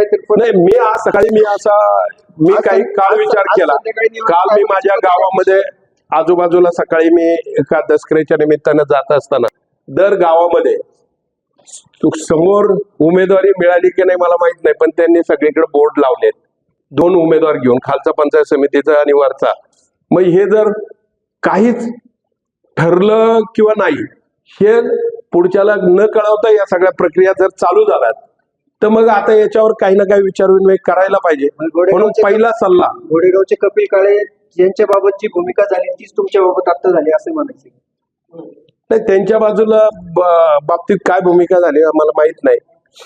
काहीतरी पण नाही मी आज सकाळी मी असा मी काही काल विचार केला. काल मी माझ्या गावामध्ये आजूबाजूला सकाळी मी एका दसऱ्याच्या निमित्तानं जात असताना दर गावामध्ये समोर उमेदवारी मिळाली की नाही मला माहीत नाही पण त्यांनी सगळीकडे बोर्ड लावलेत. दोन उमेदवार घेऊन खालचा पंचायत समितीचा आणि वरचा. मग हे जर काहीच ठरलं किंवा नाही हे पुढच्याला न कळवता या सगळ्या प्रक्रिया जर चालू झाल्यात तर मग आता याच्यावर काही ना काही विचारविनिमय करायला पाहिजे. म्हणून पहिला सल्ला. घोडेगावचे कपिल काळे यांच्या बाबत जी भूमिका झाली तीच तुमच्या बाबत आता झाली असं म्हणायचं नाही त्यांच्या बाजूला बाबतीत काय भूमिका झाली आम्हाला माहीत नाही.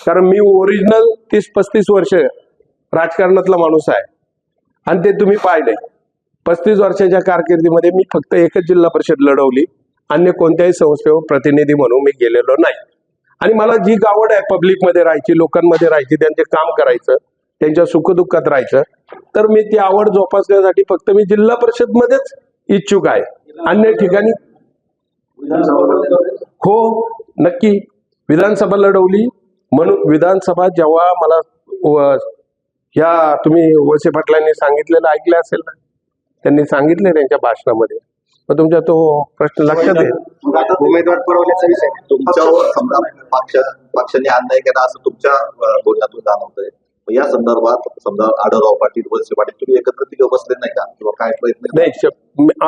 कारण मी ओरिजिनल तीस पस्तीस वर्ष राजकारणातला माणूस आहे. आणि ते तुम्ही पाहिले. पस्तीस वर्षाच्या कारकिर्दीमध्ये मी फक्त एकच जिल्हा परिषद लढवली. अन्य कोणत्याही संस्थेवर प्रतिनिधी म्हणून मी गेलेलो नाही. आणि मला जी आवड आहे पब्लिकमध्ये राहायची लोकांमध्ये राहायची त्यांचे काम करायचं त्यांच्या सुखदुःखात राहायचं तर मी ती आवड जोपासण्यासाठी फक्त मी जिल्हा परिषदमध्येच इच्छुक आहे. अन्य ठिकाणी हो नक्की. विधानसभा लढवली. म्हणून विधानसभा जेव्हा मला या तुम्ही वळसे पाटलांनी सांगितलेलं ऐकलं असेल ना त्यांनी सांगितले त्यांच्या भाषणामध्ये. मग तुमचा तो प्रश्न लक्षात येईल. उमेदवार पुरवण्याचा विषय तुमच्यावर समजा पक्ष पक्षाने अन्याय केला असं तुमच्या बोलण्यातून जाणवतंय. या संदर्भात समजा आढळराव पाटील वळसे पाटील तुम्ही एकत्र तिघ बसले नाही का? किंवा काय प्रयत्न? नाही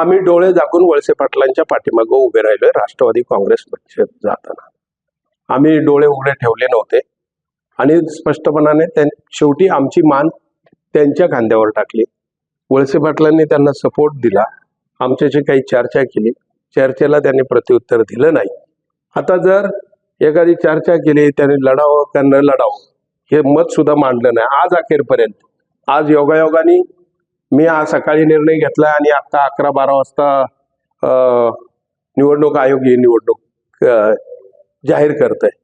आम्ही डोळे झाकून वळसे पाटलांच्या पाठीमागं उभे राहिलोय राष्ट्रवादी काँग्रेस पक्ष जाताना. आम्ही डोळे उघडे ठेवले नव्हते. आणि स्पष्टपणाने त्यां- शेवटी आमची मान त्यांच्या खांद्यावर टाकली. वळसे पाटलांनी त्यांना सपोर्ट दिला. आमच्याशी काही चर्चा केली. चर्चेला त्यांनी प्रत्युत्तर दिलं नाही. आता जर एखादी चर्चा केली त्याने लढावं का न लढावं हे मत सुद्धा मांडलं नाही. आज अखेरपर्यंत. आज योगायोगाने मी आज सकाळी निर्णय घेतला आणि आता अकरा बारा वाजता निवडणूक आयोग ही निवडणूक जाहीर करत आहे